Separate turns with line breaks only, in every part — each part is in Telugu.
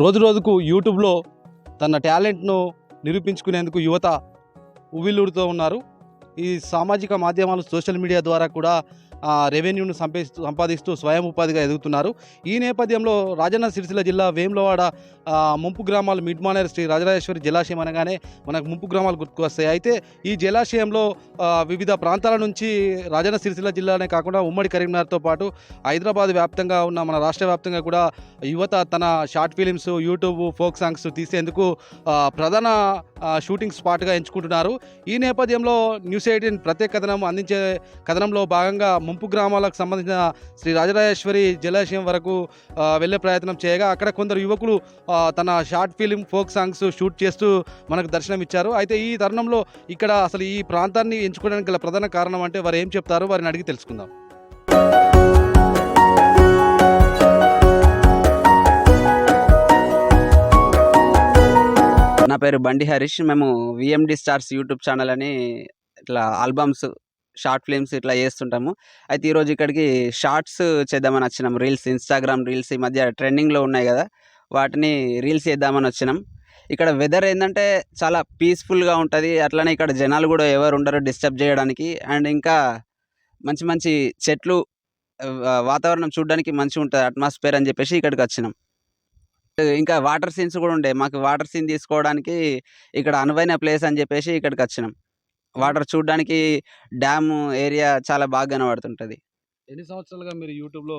రోజు రోజుకు యూట్యూబ్లో తన టాలెంట్ను నిరూపించుకునేందుకు యువత ఉవ్విల్లుడుతూ ఉన్నారు. ఈ సామాజిక మాధ్యమాలు సోషల్ మీడియా ద్వారా కూడా రెవెన్యూను సంపాదిస్తూ సంపాదిస్తూ స్వయం ఉపాధిగా ఎదుగుతున్నారు. ఈ నేపథ్యంలో రాజన్న సిరిసిల్ల జిల్లా వేములవాడ ముంపు గ్రామాలు మిడ్మానేర్ శ్రీ రాజరాజేశ్వరి జలాశయం అనగానే మనకు ముంపు గ్రామాలు గుర్తుకు వస్తాయి అయితే ఈ జలాశయంలో వివిధ ప్రాంతాల నుంచి రాజన్న సిరిసిల్ల జిల్లానే కాకుండా ఉమ్మడి కరీంనగర్తో పాటు హైదరాబాద్ వ్యాప్తంగా ఉన్న మన రాష్ట్ర వ్యాప్తంగా కూడా యువత తన short films YouTube folk songs తీసేందుకు ప్రధాన షూటింగ్ స్పాట్గా ఎంచుకుంటున్నారు. ఈ నేపథ్యంలో న్యూస్ ఎయిటీన్ ప్రత్యేక కథనం అందించే కథనంలో భాగంగా ముంపు గ్రామాలకు సంబంధించిన శ్రీ రాజరాజేశ్వరి జలాశయం వరకు వెళ్ళే ప్రయత్నం చేయగా అక్కడ కొందరు యువకులు తన short film folk songs shoot చేస్తూ మనకు దర్శనం ఇచ్చారు. అయితే ఈ తరుణంలో ఇక్కడ అసలు ఈ ప్రాంతాన్ని ఎంచుకోవడానికి గల ప్రధాన కారణం అంటే వారు ఏం చెప్తారో వారిని అడిగి తెలుసుకుందాం.
నా పేరు బండి హరీష్. మేము విఎండి స్టార్స్ యూట్యూబ్ ఛానల్ అని ఇట్లా ఆల్బమ్స్ షార్ట్ ఫిల్మ్స్ ఇట్లా చేస్తుంటాము. అయితే ఈరోజు ఇక్కడికి షార్ట్స్ చేద్దామని వచ్చినాం. రీల్స్ ఇన్స్టాగ్రామ్ రీల్స్ ఈ మధ్య ట్రెండింగ్లో ఉన్నాయి కదా. వాటిని రీల్స్ చేద్దామని వచ్చినాం. ఇక్కడ వెదర్ ఏంటంటే చాలా పీస్ఫుల్గా ఉంటుంది. అట్లనే ఇక్కడ జనాలు కూడా ఎవరు ఉండరు డిస్టర్బ్ చేయడానికి. అండ్ ఇంకా మంచి మంచి చెట్లు వాతావరణం చూడడానికి మంచిగా ఉంటుంది. అట్మాస్ఫియర్ అని చెప్పేసి ఇక్కడికి వచ్చినాం. ఇంకా వాటర్ సీన్స్ కూడా ఉండే. మాకు వాటర్ సీన్ తీసుకోవడానికి ఇక్కడ అనువైన ప్లేస్ అని చెప్పేసి ఇక్కడికి వచ్చినాం. వాటర్ చూడడానికి డ్యామ్ ఏరియా చాలా బాగా కనబడుతుంటుంది.
ఎన్ని సంవత్సరాలుగా మీరు యూట్యూబ్లో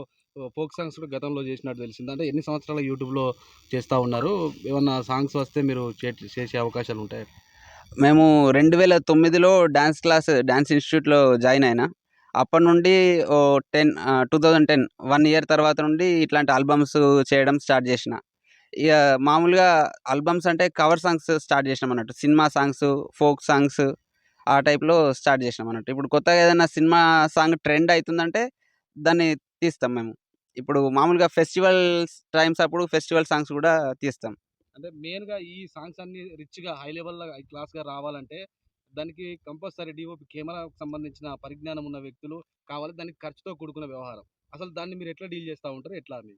ఫోక్ సాంగ్స్ కూడా గతంలో చేసినట్టు తెలిసింది. అంటే ఎన్ని సంవత్సరాలు యూట్యూబ్లో చేస్తూ ఉన్నారు? ఏమన్నా సాంగ్స్ వస్తే మీరు చేసే అవకాశాలు ఉంటాయి?
మేము రెండు వేల తొమ్మిదిలో డ్యాన్స్ క్లాస్ డ్యాన్స్ ఇన్స్టిట్యూట్లో జాయిన్ అయినా. అప్పటి నుండి ఓ ten two thousand ten one year తర్వాత నుండి ఇట్లాంటి ఆల్బమ్స్ చేయడం స్టార్ట్ చేసిన. ఇక మామూలుగా ఆల్బమ్స్ అంటే కవర్ సాంగ్స్ స్టార్ట్ చేసినాం అన్నట్టు. సినిమా సాంగ్స్ ఫోక్ సాంగ్స్ ఆ టైప్లో స్టార్ట్ చేసినాం అన్నట్టు. ఇప్పుడు కొత్తగా ఏదైనా సినిమా సాంగ్ ట్రెండ్ అవుతుందంటే దాన్ని తీస్తాం మేము. ఇప్పుడు మామూలుగా ఫెస్టివల్స్ టైమ్స్ అప్పుడు ఫెస్టివల్ సాంగ్స్ కూడా తీస్తాం.
అంటే మెయిన్గా ఈ సాంగ్స్ అన్ని రిచ్గా హై లెవెల్లో క్లాస్గా రావాలంటే దానికి కంపల్సరీ డిఓపి కెమెరాకు సంబంధించిన పరిజ్ఞానం ఉన్న వ్యక్తులు కావాలి. దానికి ఖర్చుతో కూడుకున్న వ్యవహారం. అసలు దాన్ని మీరు ఎట్లా డీల్ చేస్తూ ఉంటారు? ఎట్లా అని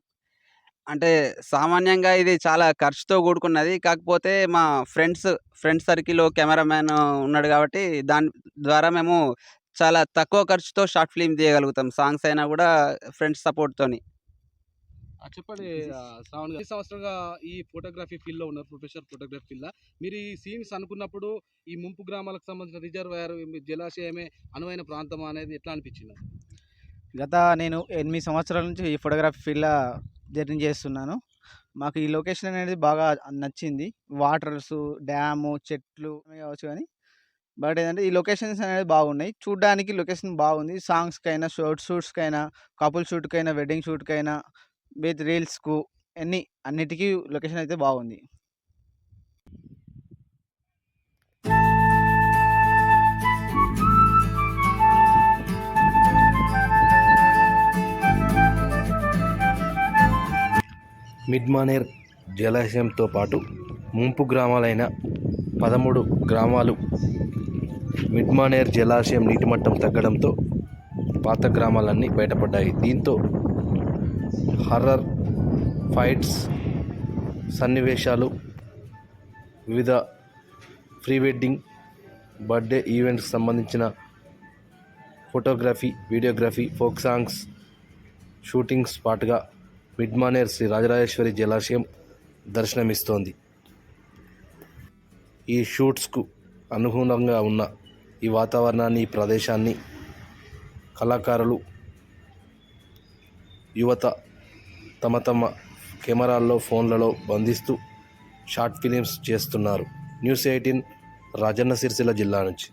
అంటే సామాన్యంగా ఇది చాలా ఖర్చుతో కూడుకున్నది. కాకపోతే మా ఫ్రెండ్స్ ఫ్రెండ్స్ సర్కిల్లో కెమెరామ్యాన్ ఉన్నాడు కాబట్టి దాని ద్వారా మేము చాలా తక్కువ ఖర్చుతో షార్ట్ ఫిల్మ్ తీయగలుగుతాం. సాంగ్స్ అయినా కూడా ఫ్రెండ్స్ సపోర్ట్తోని.
ఆ, చెప్పండి. ఆ, శ్రావణ్ గారు. ఈ సంవత్సరంగా ఈ ఫోటోగ్రఫీ ఫీల్డ్లో ఉన్నారు. ప్రొఫెషనల్ ఫోటోగ్రఫీ ఫీల్డ్ మీరు ఈ సీన్స్ అనుకున్నప్పుడు ఈ ముంపు గ్రామాలకు సంబంధించిన రిజర్వాయర్ జలాశయమే అనువైన ప్రాంతం అనేది ఎట్లా అనిపించింది?
గత నేను ఎనిమిది సంవత్సరాల నుంచి ఈ ఫోటోగ్రఫీ ఫీల్డ్లో జర్నీ చేస్తున్నాను. మాకు ఈ లొకేషన్ అనేది బాగా నచ్చింది. వాటర్స్ డ్యాము చెట్లు కావచ్చు కానీ బట్ ఏంటంటే ఈ లొకేషన్స్ అనేది బాగున్నాయి. చూడడానికి లొకేషన్ బాగుంది. సాంగ్స్కైనా షార్ట్ షూట్స్కైనా కపుల్ షూట్కైనా వెడ్డింగ్ షూట్కైనా విత్ రీల్స్కు అన్ని అన్నిటికీ లొకేషన్ అయితే బాగుంది.
మిడ్మానేర్ జలాశయంతో పాటు ముంపు గ్రామాలైన పదమూడు గ్రామాలు మిడ్మానేర్ జలాశయం నీటిమట్టం తగ్గడంతో పాత గ్రామాలన్నీ బయటపడ్డాయి. దీంతో హర్రర్ ఫైట్స్ సన్నివేశాలు వివిధ ప్రీ వెడ్డింగ్ బర్త్డే ఈవెంట్స్ సంబంధించిన photography videography folk songs shooting స్పాట్గా Mid Manair Sri Rajarajeshwari జలాశయం దర్శనమిస్తోంది. ఈ షూట్స్కు అనుగుణంగా ఉన్న ఈ వాతావరణాన్ని ఈ ప్రదేశాన్ని కళాకారులు యువత తమ తమ కెమెరాల్లో ఫోన్లలో బంధిస్తూ షార్ట్ ఫిలిమ్స్ చేస్తున్నారు. న్యూస్ ఎయిటీన్ రాజన్న సిరిసిల్ల జిల్లా నుంచి.